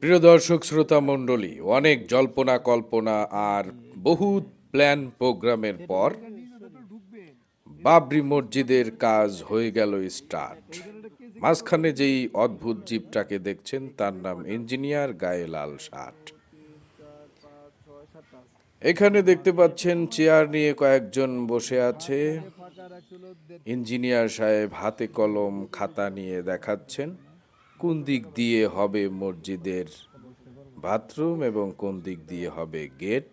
প্রিয় দর্শক শ্রোতা মণ্ডলী অনেক জল্পনা কল্পনা আর বহু প্ল্যান প্রোগ্রামের পর বাবরি মসজিদের কাজ হয়ে গেল স্টার্ট। মাঝখানে যেই অদ্ভুত জীবটাকে দেখছেন তার নাম ইঞ্জিনিয়ার গায়ে লাল শার্ট। এখানে দেখতে পাচ্ছেন চেয়ার নিয়ে কয়েকজন বসে আছে। ইঞ্জিনিয়ার সাহেব হাতে কলম খাতা নিয়ে দেখাচ্ছেন। কোন দিক দিয়ে হবে মসজিদের বাথরুম এবং কোন দিক দিয়ে হবে গেট?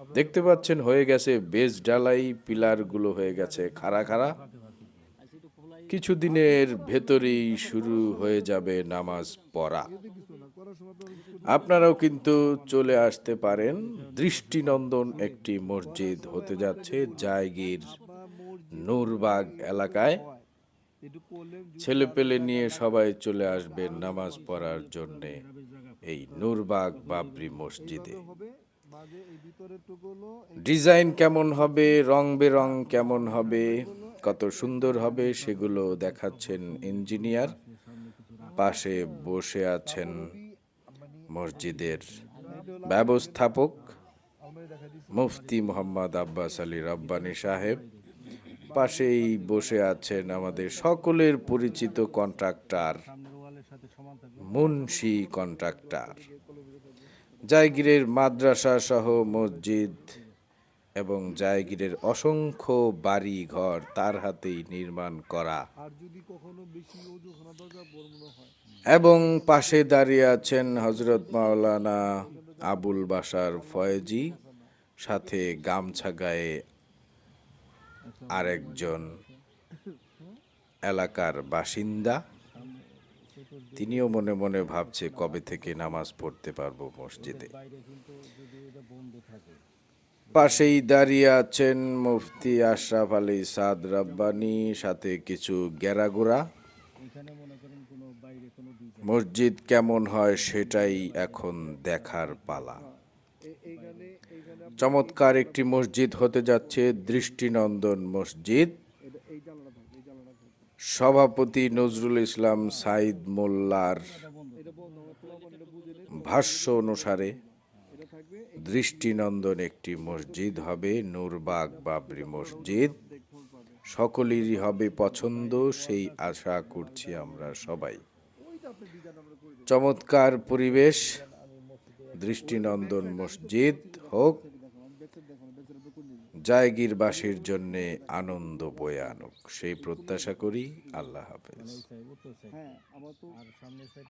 দেখতে পাচ্ছেন, হয়ে গেছে বেজ ডালাই পিলারগুলো হয়ে গেছে খাড়া খাড়া। কিছুদিনের ভেতরেই শুরু হয়ে যাবে নামাজ পড়া। আপনারাও কিন্তু চলে আসতে পারেন। দৃষ্টিনন্দন একটি মসজিদ হতে যাচ্ছে জায়গির নূরবাগ এলাকায়। পড়লে ছেলেপেলে নিয়ে সবাই চলে আসবেন নামাজ পড়ার জন্যে এই নূরবাগ বাবরি মসজিদে। ডিজাইন কেমন হবে, রং বেরং কেমন হবে, কত সুন্দর হবে সেগুলো দেখাচ্ছেন ইঞ্জিনিয়ার। পাশে বসে আছেন মসজিদের ব্যবস্থাপক মুফতি মোহাম্মদ আব্বাস আলী রাব্বানি সাহেব। পাশেই বসে আছেন আমাদের সকলের পরিচিত কন্ট্রাক্টর, মুন্সি কন্ট্রাক্টর। জায়গিরের মাদ্রাসা সহ মসজিদ এবং জায়গিরের অসংখ্য বাড়ি ঘর তার হাতেই নির্মাণ করা। এবং পাশে দাঁড়িয়ে আছেন হজরত মাওলানা আবুল বাসার ফয়েজি, সাথে গামছা গায়ে আরেকজন এলাকার বাসিন্দা। তিনিও মনে মনে ভাবছে, কবে থেকে নামাজ পড়তে পারব মসজিদে। পাশেই দাঁড়িয়ে আছেন মুফতি আশরাফ আলী সাদ রাব্বানি, সাথে কিছু গেরাগুড়া। মসজিদ কেমন হয় সেটাই এখন দেখার পালা। চমৎকার একটি মসজিদ হতে যাচ্ছে দৃষ্টিনন্দন মসজিদ। সভাপতি নজরুল ইসলাম সাইদ মোল্লার ভাষ্য অনুসারে দৃষ্টিনন্দন একটি মসজিদ হবে নূরবাগ বাবরি মসজিদ। সকলেরই হবে পছন্দ, সেই আশা করছি আমরা সবাই। চমৎকার পরিবেশ, দৃষ্টিনন্দন মসজিদ হোক। জায়গিরবাসীর জন্য আনন্দ বয়ে আনুক। সেই প্রত্যাশা করি আল্লাহ হাফেজ। হ্যাঁ